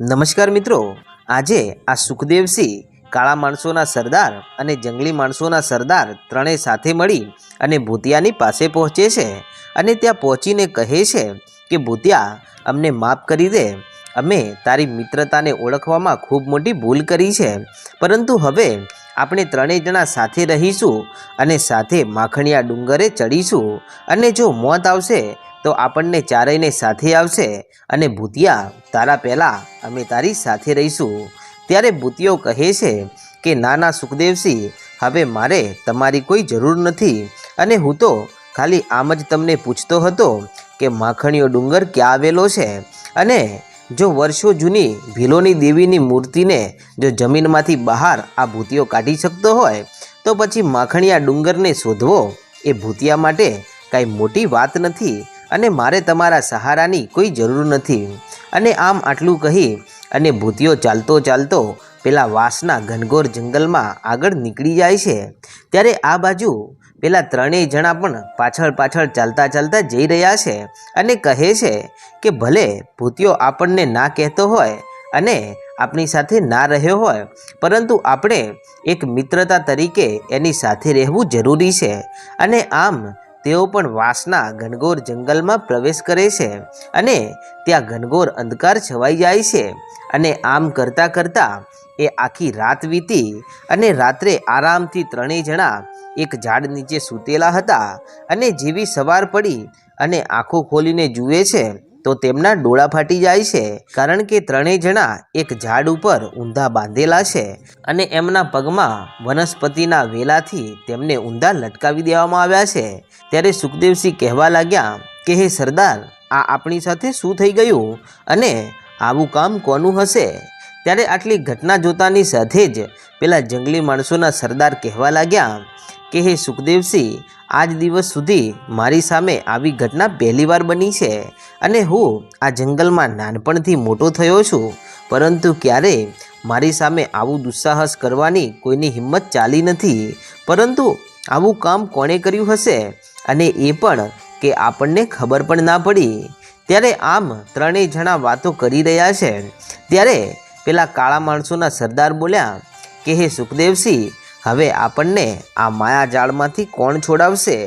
નમસ્કાર મિત્રો. આજે આ સુખદેવસિંહ કાળા માણસોના સરદાર અને જંગલી માણસોના સરદાર ત્રણેય સાથે મળી અને ભૂતિયાની પાસે પહોંચે છે અને ત્યાં પહોંચીને કહે છે કે, ભૂતિયા, અમને માફ કરી દે. અમે તારી મિત્રતાને ઓળખવામાં ખૂબ મોટી ભૂલ કરી છે. પરંતુ હવે આપણે ત્રણેય જણા સાથે રહીશું અને સાથે માખણિયા ડુંગરે ચડીશું. અને જો મોત આવશે, તો આપણને ચારેયને સાથે આવશે અને ભૂતિયા, તારા પહેલાં અમે તારી સાથે રહીશું. ત્યારે ભૂતિયો કહે છે કે નાના સુખદેવસિંહ, હવે મારે તમારી કોઈ જરૂર નથી. અને હું તો ખાલી આમ જ તમને પૂછતો હતો કે, માખણીયો ડુંગર ક્યાં આવેલો છે? અને જો વર્ષો જૂની ભીલોની દેવીની મૂર્તિને જો જમીનમાંથી બહાર આ ભૂતિયો કાઢી શકતો હોય, તો પછી માખણીયા ડુંગરને શોધવો એ ભૂતિયા માટે કાંઈ મોટી વાત નથી અને મારે તમારા સહારાની કોઈ જરૂર નથી. અને આમ આટલું કહી અને ભૂતિયો ચાલતો ચાલતો પેલા વાસના ઘનઘોર જંગલમાં આગળ નીકળી જાય છે. ત્યારે આ બાજુ પેલા ત્રણેય જણા પણ પાછળ પાછળ ચાલતા ચાલતા જઈ રહ્યા છે અને કહે છે કે ભલે ભૂતિયો આપણને ના કહેતો હોય અને આપણી સાથે ના રહ્યો હોય, પરંતુ આપણે એક મિત્રતા તરીકે એની સાથે રહેવું જરૂરી છે અને આમ તેઓ પણ વાસના ઘનઘોર જંગલમાં પ્રવેશ કરે છે અને ત્યાં ઘનઘોર અંધકાર છવાઈ જાય છે અને આમ કરતાં કરતાં એ આખી રાત વીતી અને રાત્રે આરામથી ત્રણેય જણા એક ઝાડ નીચે સૂતેલા હતા અને જેવી સવાર પડી અને આંખો ખોલીને જુએ છે, તો તેમના ડોળા ફાટી જાય છે. કારણ કે ત્રણેય જણા એક ઝાડ ઉપર ઊંધા બાંધેલા છે અને એમના પગમાં વનસ્પતિના વેલાથી તેમને ઊંધા લટકાવી દેવામાં આવ્યા છે. ત્યારે સુખદેવસિંહ કહેવા લાગ્યા કે, હે સરદાર, આ આપણી સાથે શું થઈ ગયું અને આવું કામ કોનું હશે? ત્યારે આટલી ઘટના જોતાની સાથે જ પેલા જંગલી માણસોના સરદાર કહેવા લાગ્યા કે હે સુખદેવસિંહ, આજ દિવસ સુધી મારી સામે આવી ઘટના પહેલીવાર બની છે અને હું આ જંગલમાં નાનપણથી મોટો થયો છું. પરંતુ ક્યારેય મારી સામે આવું દુસ્સાહસ કરવાની કોઈની હિંમત ચાલી નથી. પરંતુ આવું કામ કોણે કર્યું હશે? અને એ પણ કે આપણને ખબર પણ ના પડી. ત્યારે આમ ત્રણેય જણા વાતો કરી રહ્યા છે. ત્યારે પેલા કાળા માણસોના સરદાર બોલ્યા, કે હે સુખદેવસિંહ હવે આપણને આ માયાજાળમાંથી કોણ છોડાવશે?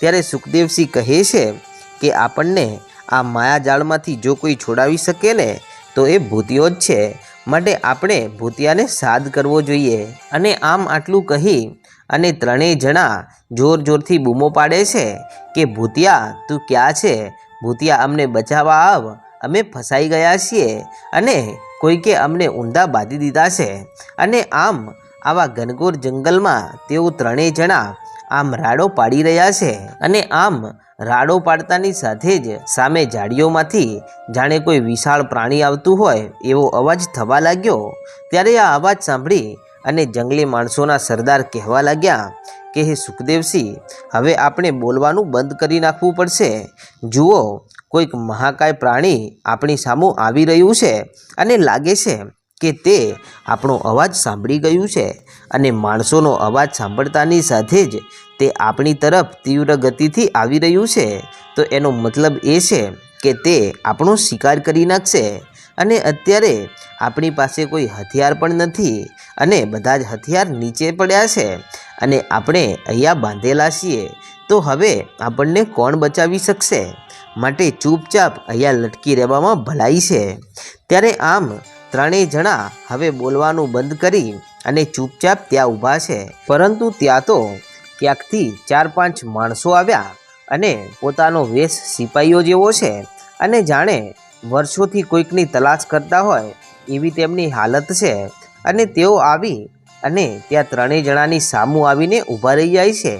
ત્યારે સુખદેવસિંહ કહે છે કે આપણને આ માયાજાળમાંથી જો કોઈ છોડાવી શકે ને, તો એ ભૂતિયો જ છે. માટે આપણે ભૂતિયાને સાદ કરવો જોઈએ. અને આમ આટલું કહી અને ત્રણેય જણા જોર જોરથી બૂમો પાડે છે કે, ભૂતિયા, તું ક્યાં છે? ભૂતિયા, અમને બચાવવા આવ. અમે ફસાઈ ગયા છીએ. અને કોઈકે અમને ઊંધા બાંધી દીધા છે. અને આમ આવા ઘનઘોર જંગલમાં તેઓ ત્રણેય જણા આમ રાડો પાડી રહ્યા છે અને આમ રાડો પાડતાની સાથે જ સામે ઝાડીઓમાંથી જાણે કોઈ વિશાળ પ્રાણી આવતું હોય એવો અવાજ થવા લાગ્યો. ત્યારે આ અવાજ સાંભળી અને જંગલી માણસોના સરદાર કહેવા લાગ્યા કે, હે સુખદેવસિંહ, હવે આપણે બોલવાનું બંધ કરી નાખવું પડશે. જુઓ, કોઈક મહાકાય પ્રાણી આપણી સામું આવી રહ્યું છે અને લાગે છે કે તે આપણો અવાજ સાંભળી ગયું છે અને માણસોનો અવાજ સાંભળતાની સાથે જ તે આપણી તરફ તીવ્ર ગતિથી આવી રહ્યું છે. તો એનો મતલબ એ છે કે તે આપણો શિકાર કરી નાખશે અને અત્યારે આપણી પાસે કોઈ હથિયાર પણ નથી અને બધા જ હથિયાર નીચે પડ્યા છે અને આપણે અહીંયા બાંધેલા છીએ. તો હવે આપણને કોણ બચાવી શકશે? માટે ચૂપચાપ અહીંયા લટકી રહેવામાં ભલાઈ છે. ત્યારે આમ ત્રણેય જણા હવે બોલવાનું બંધ કરી અને ચૂપચાપ ત્યાં ઊભા છે. પરંતુ ત્યાં તો ક્યાંકથી ચાર પાંચ માણસો આવ્યા અને પોતાનો વેશ સિપાઈઓ જેવો છે અને જાણે વર્ષોથી કોઈકની તલાશ કરતા હોય એવી તેમની હાલત છે અને તેઓ આવી અને ત્યાં ત્રણેય જણાની સામું આવીને ઊભા રહી જાય છે.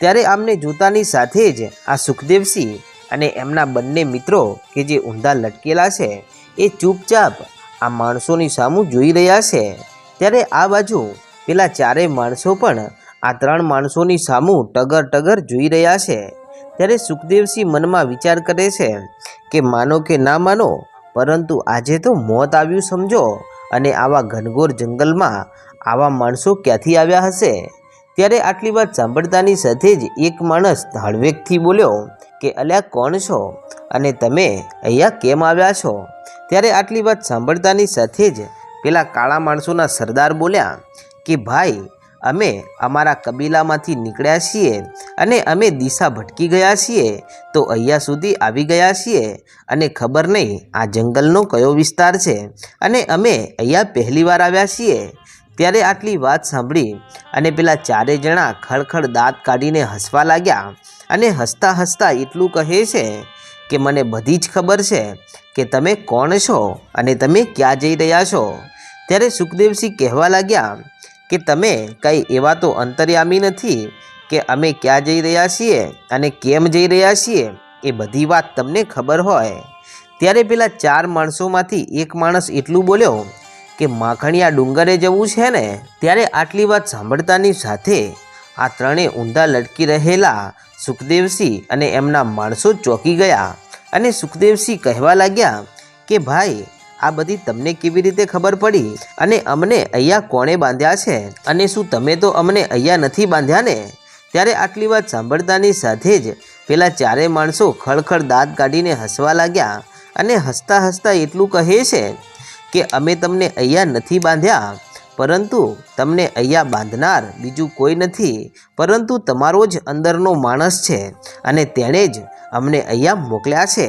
ત્યારે આમને જોતાની સાથે જ આ સુખદેવસિંહ અને એમના બંને મિત્રો કે જે ઊંધા લટકેલા છે એ ચૂપચાપ આ માણસોની સામું જોઈ રહ્યા છે. ત્યારે આ બાજુ પેલા ચારેય માણસો પણ આ ત્રણ માણસોની સામું ટગર ટગર જોઈ રહ્યા છે. ત્યારે સુખદેવસિંહ મનમાં વિચાર કરે છે કે માનો કે ના માનો, પરંતુ આજે તો મોત આવ્યું સમજો અને આવા ઘનઘોર જંગલમાં આવા માણસો ક્યાંથી આવ્યા હશે? ત્યારે આટલી વાત સાંભળતાની સાથે જ એક માણસ હળવેકથી બોલ્યો કે, અલ્યા, કોણ છો? અને તમે અહીંયા કેમ આવ્યા છો? ત્યારે આટલી વાત સાંભળતાની સાથે જ પેલા કાળા માણસોના સરદાર બોલ્યા કે, ભાઈ, અમે અમારા કબીલામાંથી નીકળ્યા છીએ અને અમે દિશા ભટકી ગયા છીએ. તો અહીંયા સુધી આવી ગયા છીએ અને ખબર નહીં આ જંગલનો કયો વિસ્તાર છે અને અમે અહીંયા પહેલીવાર આવ્યા છીએ. ત્યારે આટલી વાત સાંભળી અને પેલા ચારે જણા ખળખળ દાંત કાઢીને હસવા લાગ્યા અને હસતા હસતા એટલું કહે છે કે મને બધી જ ખબર છે કે તમે કોણ છો અને તમે ક્યાં જઈ રહ્યા છો? ત્યારે સુખદેવસિંહ કહેવા લાગ્યા કે તમે કંઈ એવા તો અંતર્યામી નથી કે અમે ક્યાં જઈ રહ્યા છીએ અને કેમ જઈ રહ્યા છીએ એ બધી વાત તમને ખબર હોય. ત્યારે પેલા ચાર માણસોમાંથી એક માણસ એટલું બોલ્યો કે માખણિયા ડુંગરે જવું છે ને? ત્યારે આટલી વાત સાંભળતાની સાથે આ ત્રણેય ઊંધા લટકી રહેલા સુખદેવસિંહ અને એમના માણસો ચોંકી ગયા. અને સુખદેવસિંહ કહેવા લાગ્યા કે, ભાઈ, આ બધી તમને કેવી રીતે ખબર પડી? અને અમને અહીંયા કોણે બાંધ્યા છે? અને શું તમે તો અમને અહીંયા નથી બાંધ્યા ને? ત્યારે આટલી વાત સાંભળતાની સાથે જ પેલા ચારે માણસો ખળખળ દાંત કાઢીને હસવા લાગ્યા અને હસતા હસતા એટલું કહે છે કે, અમે તમને અહીંયા નથી બાંધ્યા. પરંતુ તમને અહીંયા બાંધનાર બીજું કોઈ નથી, પરંતુ તમારો જ અંદરનો માણસ છે અને તેણે જ અમને અહીંયા મોકલ્યા છે.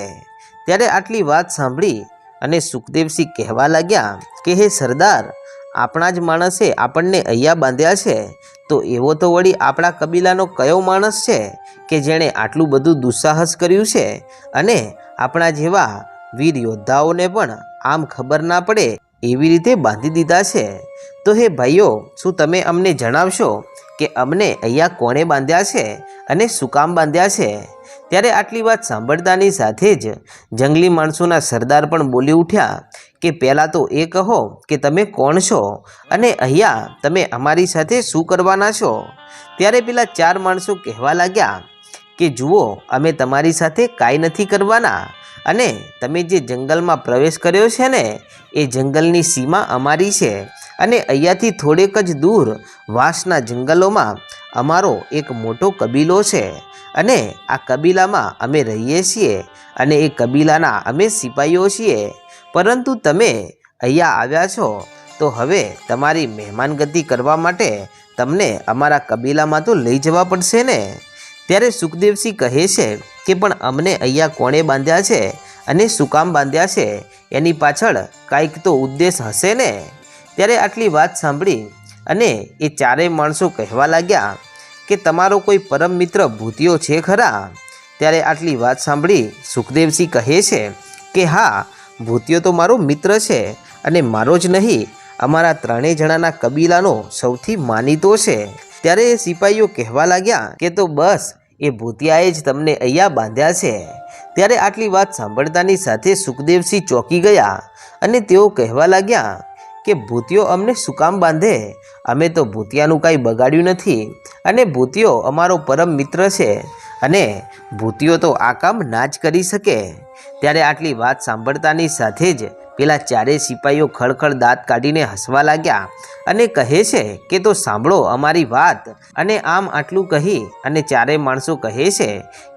ત્યારે આટલી વાત સાંભળી અને સુખદેવસિંહ કહેવા લાગ્યા કે, હે સરદાર, આપણા જ માણસે આપણને અહીંયા બાંધ્યા છે, તો એવો તો વળી આપણા કબીલાનો કયો માણસ છે કે જેણે આટલું બધું દુસ્સાહસ કર્યું છે? અને આપણા જેવા વીર યોદ્ધાઓને પણ આમ ખબર ના પડે એવી રીતે બાંધી દીધા છે. તો હે ભાઈઓ, શું તમે અમને જણાવશો કે અમને અહીંયા કોણે બાંધ્યા છે અને શું કામ બાંધ્યા છે? ત્યારે આટલી વાત સાંભળતાની સાથે જ જંગલી માણસોના સરદાર પણ બોલી ઉઠ્યા કે પહેલાં તો એ કહો કે તમે કોણ છો અને અહીંયા તમે અમારી સાથે શું કરવાના છો? ત્યારે પેલા ચાર માણસો કહેવા લાગ્યા કે જુઓ, અમે તમારી સાથે કાંઈ નથી કરવાના અને તમે જે જંગલમાં પ્રવેશ કર્યો છે ને, એ જંગલની સીમા અમારી છે. અને અહીંયાથી થોડેક જ દૂર વાંસના જંગલોમાં અમારો એક મોટો કબીલો છે. અને આ કબીલામાં અમે રહીએ છીએ અને એ કબીલાના અમે સિપાહીઓ છીએ. પરંતુ તમે અહીંયા આવ્યા છો, તો હવે તમારી મહેમાનગતિ કરવા માટે તમને અમારા કબીલામાં તો લઈ જવા પડશે ને? ત્યારે સુખદેવસિંહ કહે છે કે પણ અમને અહીંયા કોણે બાંધ્યા છે અને શું કામ બાંધ્યા છે? એની પાછળ કાંઈક તો ઉદ્દેશ હશે ને? ત્યારે આટલી વાત સાંભળી અને એ ચારેય માણસો કહેવા લાગ્યા કે તમારો કોઈ પરમ મિત્ર ભૂતિયો છે ખરા? ત્યારે આટલી વાત સાંભળી સુખદેવસિંહ કહે છે કે હા, ભૂતિયો તો મારો મિત્ર છે અને મારો જ નહીં, અમારા ત્રણેય જણાના કબીલાનો સૌથી માનીતો છે. ત્યારે સિપાહીઓ કહેવા લાગ્યા કે તો બસ, એ ભૂતિયાએ જ તમને અહીંયા બાંધ્યા છે. ત્યારે આટલી વાત સાંભળતાની સાથે સુખદેવસિંહ ચોંકી ગયા અને તેઓ કહેવા લાગ્યા કે ભૂતિયો અમને શું કામ બાંધે? અમે તો ભૂતિયાનું કાંઈ બગાડ્યું નથી અને ભૂતિયો અમારો પરમ મિત્ર છે અને ભૂતિયો તો આ કામ ના જ કરી શકે. ત્યારે આટલી વાત સાંભળતાની સાથે જ પેલા ચારેય સિપાહીઓ ખળખળ દાંત કાઢીને હસવા લાગ્યા અને કહે છે કે તો સાંભળો અમારી વાત. અને આમ આટલું કહી અને ચારેય માણસો કહે છે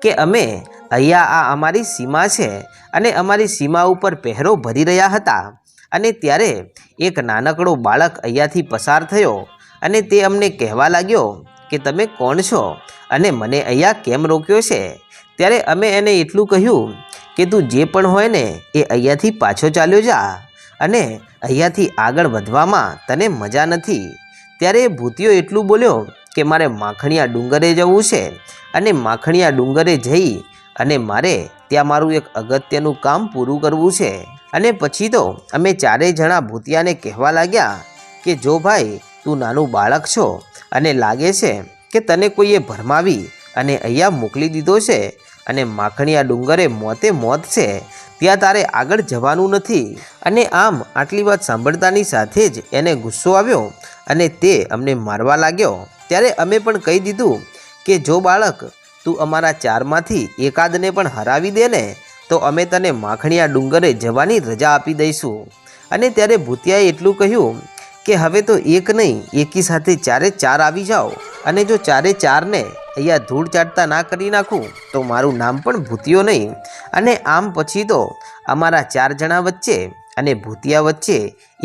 કે અમે અહીંયા આ અમારી સીમા છે અને અમારી સીમા ઉપર પહેરો ભરી રહ્યા હતા. અને ત્યારે એક નાનકડો બાળક અહીંયાથી પસાર થયો અને તે અમને કહેવા લાગ્યો કે તમે કોણ છો અને મને અહીંયા કેમ રોક્યો છે? ત્યારે અમે એને એટલું કહ્યું કે તું જે પણ હોય ને એ અહીંયાથી પાછો ચાલ્યો જા અને અહીંયાથી આગળ વધવામાં તને મજા નથી. ત્યારે ભૂતિયો એટલું બોલ્યો કે મારે માખણિયા ડુંગરે જવું છે અને માખણિયા ડુંગરે જઈ અને મારે ત્યાં મારું એક અગત્યનું કામ પૂરું કરવું છે. અને પછી તો અમે ચારેય જણા ભૂતિયાને કહેવા લાગ્યા કે, જો ભાઈ, તું નાનું બાળક છો અને લાગે છે કે તને કોઈએ ભરમાવી અને અહીંયા મોકલી દીધો છે અને માખણીયા ડુંગરે મોતે મોત છે, ત્યાં તારે આગળ જવાનું નથી. અને આમ આટલી વાત સાંભળતાની સાથે જ એને ગુસ્સો આવ્યો અને તે અમને મારવા લાગ્યો. ત્યારે અમે પણ કહી દીધું કે, જો બાળક, તું અમારા ચારમાંથી એકાદને પણ હરાવી દે ને તો અમે તને માખણીયા ડુંગરે જવાની રજા આપી દઈશું. અને ત્યારે ભૂતિયાએ એટલું કહ્યું કે હવે તો એક નહીં, એકી સાથે ચારે ચાર આવી જાઓ. અને જો ચારે ચારને અહીંયા ધૂળ ચાટતા ના કરી નાખું, તો મારું નામ પણ ભૂતિયો નહીં. અને આમ પછી તો અમારા ચાર જણા વચ્ચે અને ભૂતિયા વચ્ચે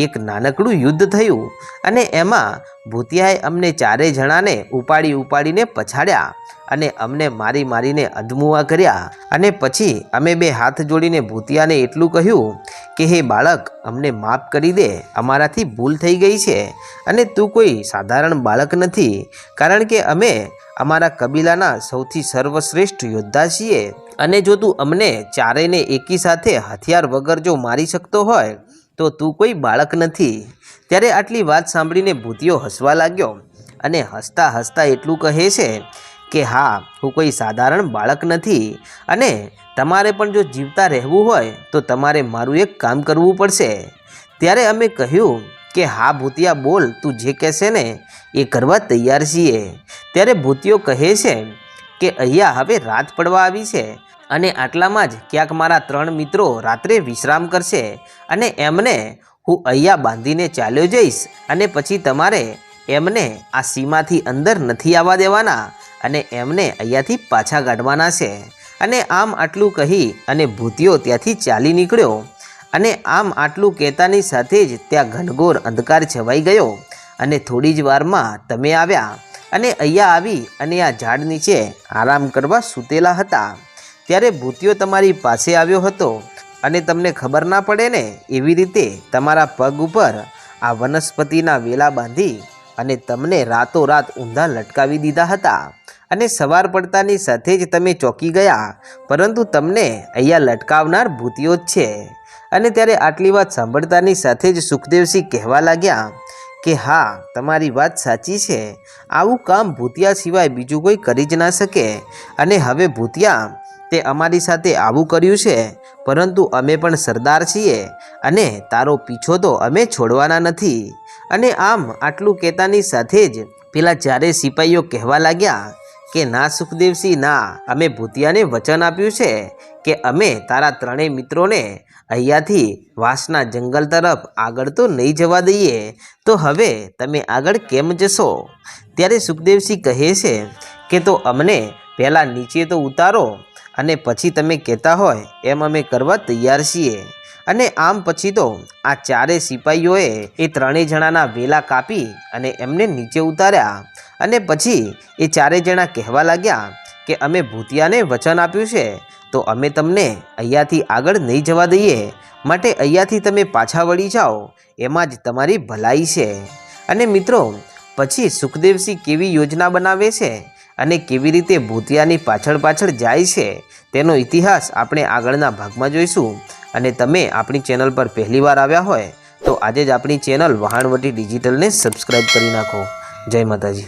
એક નાનકડું યુદ્ધ થયું અને એમાં ભૂતિયાએ અમને ચારેય જણાને ઉપાડી ઉપાડીને પછાડ્યા અને અમને મારી મારીને અધમુવા કર્યા. અને પછી અમે બે હાથ જોડીને ભૂતિયાને એટલું કહ્યું કે, હે બાળક, અમને માફ કરી દે, અમારાથી ભૂલ થઈ ગઈ છે અને તું કોઈ સાધારણ બાળક નથી, કારણ કે અમે અમારા કબીલાના સૌથી સર્વશ્રેષ્ઠ યોદ્ધા છીએ. અને જો તું અમને ચારેયને એકી સાથે હથિયાર વગર જો મારી શકતો હોય, તો તું કોઈ બાળક નથી. ત્યારે આટલી વાત સાંભળીને ભૂતિયો હસવા લાગ્યો અને હસતા હસતા એટલું કહે છે કે, હા, હું કોઈ સાધારણ બાળક નથી અને તમારે પણ જો જીવતા રહેવું હોય, તો તમારે મારું એક કામ કરવું પડશે. ત્યારે અમે કહ્યું કે, હા, ભૂતિયા, બોલ, તું જે કહેશે ને એ કરવા તૈયાર છીએ. ત્યારે ભૂતિયો કહે છે કે, અહીંયા હવે રાત પડવા આવી છે અને આટલામાં જ ક્યાંક મારા ત્રણ મિત્રો રાત્રે વિશ્રામ કરશે અને એમને હું અહીંયા બાંધીને ચાલ્યો જઈશ અને પછી તમારે એમને આ સીમાથી અંદર નથી આવવા દેવાના અને એમને અહીંયાથી પાછા કાઢવાના છે. અને આમ આટલું કહી અને ભૂતિયો ત્યાંથી ચાલી નીકળ્યો અને આમ આટલું કહેતાની સાથે જ ત્યાં ઘનઘોર અંધકાર છવાઈ ગયો અને થોડી જ વારમાં તમે આવ્યા અને અહીંયા આવી અને આ ઝાડ નીચે આરામ કરવા સૂતેલા હતા. ત્યારે ભૂતિયો તમારી પાસે આવ્યો હતો અને તમને ખબર ના પડે ને, એવી રીતે તમારા પગ ઉપર આ વનસ્પતિના વેલા બાંધી અને તમને રાતોરાત ઊંધા લટકાવી દીધા હતા. અને સવાર પડતાની સાથે જ તમે ચોંકી ગયા, પરંતુ તમને અહીંયા લટકાવનાર ભૂતિઓ જ છે. અને ત્યારે આટલી વાત સાંભળતાની સાથે જ સુખદેવસિંહ કહેવા લાગ્યા કે, હા, તમારી વાત સાચી છે. આવું કામ ભૂતિયા સિવાય બીજું કોઈ કરી જ ના શકે. અને હવે ભૂતિયા તે અમારી સાથે આવું કર્યું છે, પરંતુ અમે પણ સરદાર છીએ અને તારો પીછો તો અમે છોડવાના નથી. અને આમ આટલું કહેતાની સાથે જ પેલા ચારે સિપાહીઓ કહેવા લાગ્યા કે, ના, સુખદેવસિંહ, ના, અમે ભૂતિયાને વચન આપ્યું છે કે અમે તારા ત્રણેય મિત્રોને અહીંયાથી વાસના જંગલ તરફ આગળ તો નહીં જવા દઈએ. તો હવે તમે આગળ કેમ જશો? ત્યારે સુખદેવસિંહ કહે છે કે, તો અમને પહેલાં નીચે તો ઉતારો અને પછી તમે કહેતા હોય, એમ અમે કરવા તૈયાર છીએ. અને આમ પછી તો આ ચારે સિપાહીઓએ એ ત્રણેય જણાના વેલા કાપી અને એમને નીચે ઉતાર્યા. અને પછી એ ચારે જણા કહેવા લાગ્યા કે, અમે ભૂતિયાને વચન આપ્યું છે, તો અમે તમને અહીંયાથી આગળ નહીં જવા દઈએ. માટે અહીંયાથી તમે પાછા વળી જાઓ. એમાં જ તમારી ભલાઈ છે. અને મિત્રો, પછી સુખદેવસિંહ કેવી યોજના બનાવે છે? અને કેવી રીતે ભૂતિયાની પાછળ પાછળ જાય છે, તેનો ઇતિહાસ આપણે આગળના ભાગમાં જોઈશું. અને તમે આપણી ચેનલ પર પહેલીવાર આવ્યા હોય, તો આજે જ આપણી ચેનલ વહાણવટી ડિજિટલને સબસ્ક્રાઈબ કરી નાખો. જય માતાજી.